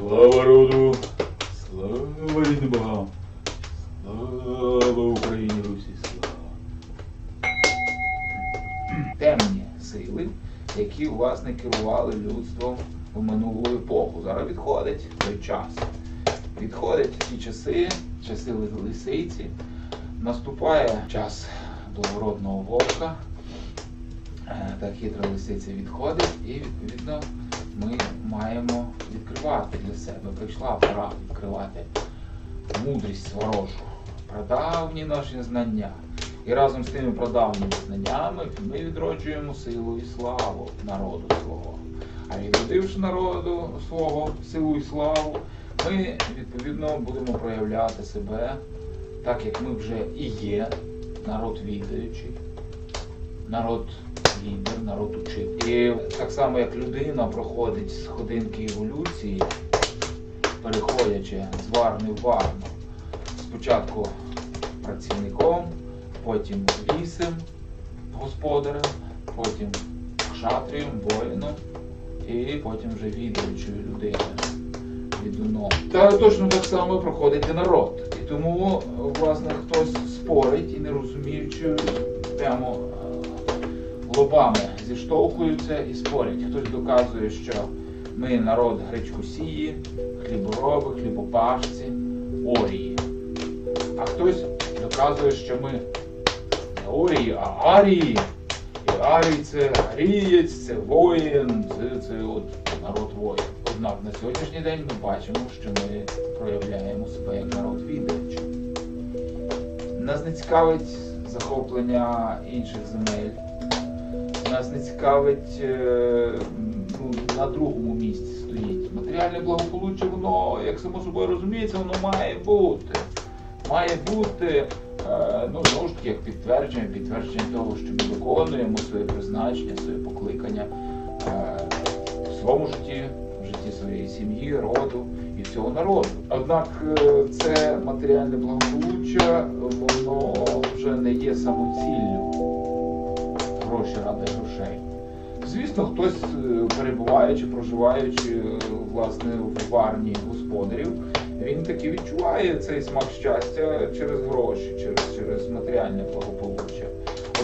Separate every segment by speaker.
Speaker 1: Слава роду! Слава рідним богам! Слава Україні Русі! Слава!
Speaker 2: темні сили, які власне керували людством в минулу епоху. Зараз відходить той час. Відходять ті часи, часи лисиці. Наступає час благородного вовка. Е, Та хитра лисиця відходить, і відповідно ми маємо відкривати для себе. Прийшла пора відкривати мудрість ворожу, прадавні наші знання. І разом з тими прадавніми знаннями ми відроджуємо силу і славу народу свого. А відродивши народу свого силу і славу, ми відповідно будемо проявляти себе так, як ми вже і є, народ відаючий, народ лідер, народ учитель. І так само, як людина проходить сходинки еволюції, переходячи з варни в варну, спочатку працівником, потім вісем, господарем, потім кшатрієм, воїном і потім вже відаючою людиною. Та точно так само проходить і народ. І тому, власне, хтось спорить і не розуміючи, прямо лобами зіштовхуються і спорять. Хтось доказує, що ми народ гречкосії, хлібороби, хлібопашці, орії. А хтось доказує, що ми не орії, а арії. І арій це арієць, це воїн, це, це от народ воїн. Однак на сьогоднішній день ми бачимо, що ми проявляємо себе як народ відаючий. Нас не цікавить захоплення інших земель. Нас не цікавить е, ну, на другому місці стоїть. Матеріальне благополуччя, воно, як само собою розуміється, воно має бути. Має бути, е, ну, знову ж таки, як підтвердження, підтвердження того, що ми виконуємо своє призначення, своє покликання е, в своєму житті, в житті своєї сім'ї, роду і всього народу. Однак це матеріальне благополуччя, воно вже не є самоціллю гроші ради грошей. Звісно, хтось, е, перебуваючи, проживаючи е, власне в варні господарів, він таки відчуває цей смак щастя через гроші, через, через матеріальне благополуччя.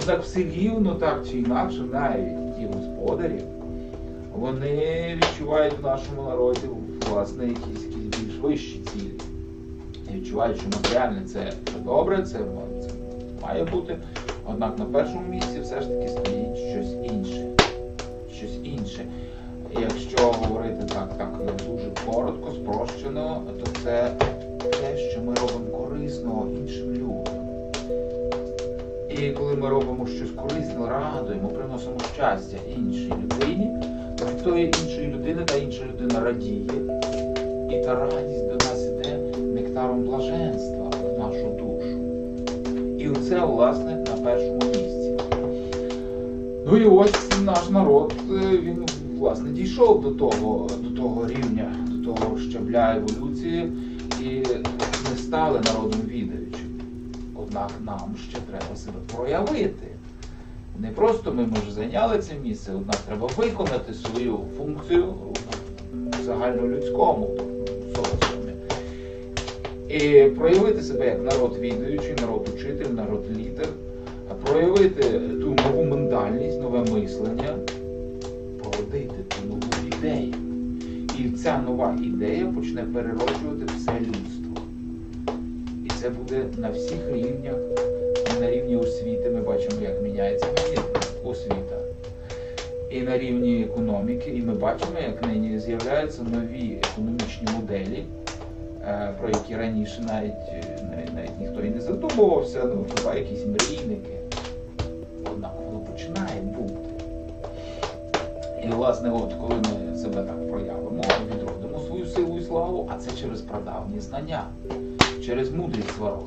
Speaker 2: Однак все рівно так чи інакше, навіть ті господарі, вони відчувають в нашому народі власне якісь, якісь більш вищі цілі. І відчувають, що матеріальне це, добре, це, це має бути. Однак на першому місці все ж таки стоїть щось інше. Щось інше. Якщо говорити так, так дуже коротко, спрощено, то це те, що ми робимо корисного іншим людям. І коли ми робимо щось корисне, радуємо, приносимо щастя іншій людині, то тої іншої людини та інша людина радіє. І та радість до нас іде нектаром блаженства в нашу душу. І оце, власне, на першому місці. Ну і ось наш народ, е, він власне дійшов до того, до того рівня, до того щабля еволюції і ми стали народом відаючим. Однак нам ще треба себе проявити. Не просто ми може зайняли це місце, однак треба виконати свою функцію загальнолюдському. І проявити себе як народ відаючий, народ учитель, народ лідер, проявити ту нову ментальність, нове мислення, породити ту нову ідею. І ця нова ідея почне перероджувати все людство. І це буде на всіх рівнях. І на рівні освіти ми бачимо, як міняється освіта. І на рівні економіки, і ми бачимо, як нині з'являються нові економічні моделі, е, про які раніше навіть, е, навіть, навіть ніхто і не задумувався, ну, хіба якісь мрійники. Однак воно починає бути. І, власне, от коли ми себе так проявимо, відродимо свою силу і славу, а це через прадавні знання, через мудрість ворожу.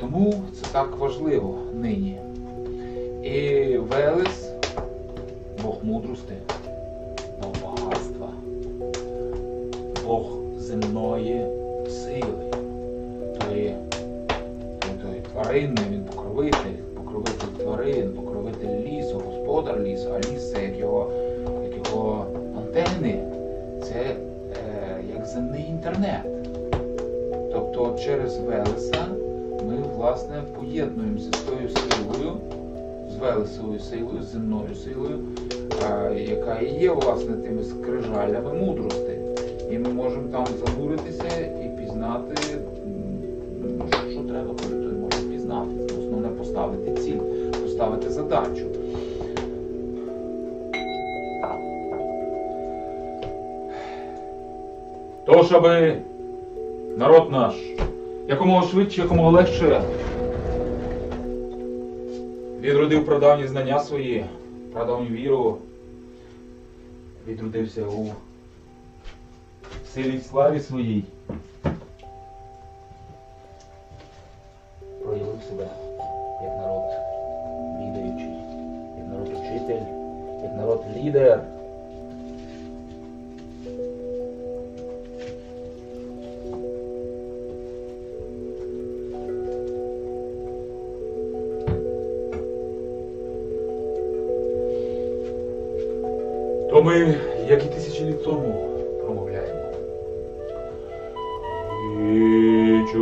Speaker 2: Тому це так важливо нині. І Велес, Бог мудрости, Бог Бог земної сили, тої, тої тваринної, він покровитель, покровитель тварин, покровитель лісу, господар лісу, а ліс це як його, як його антени, це е, як земний інтернет. Тобто через Велеса ми власне поєднуємося з тою силою, з Велесовою силою, з земною силою, а, яка і є власне тими скрижалями мудрости. Там зануритися і пізнати, що, треба, той може пізнати. Основне поставити ціль, поставити задачу.
Speaker 1: Тож, аби народ наш якомога швидше, якомога легше відродив прадавні знання свої, прадавню віру, відродився у силі славі своїй.
Speaker 2: проявив себе як народ відаючий, як народ учитель, як народ лідер.
Speaker 1: То ми, як і тисячі літ тому,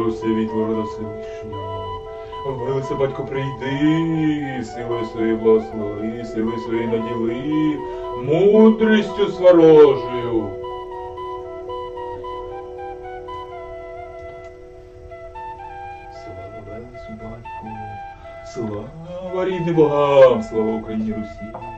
Speaker 1: І чого світло рода Всевишнього. Велися, батько, прийди, силою своєї благослови, силою своєї наділи, мудрістю сворожою. Слава Велесу, батьку, слава рідним богам, слава Україні Русі.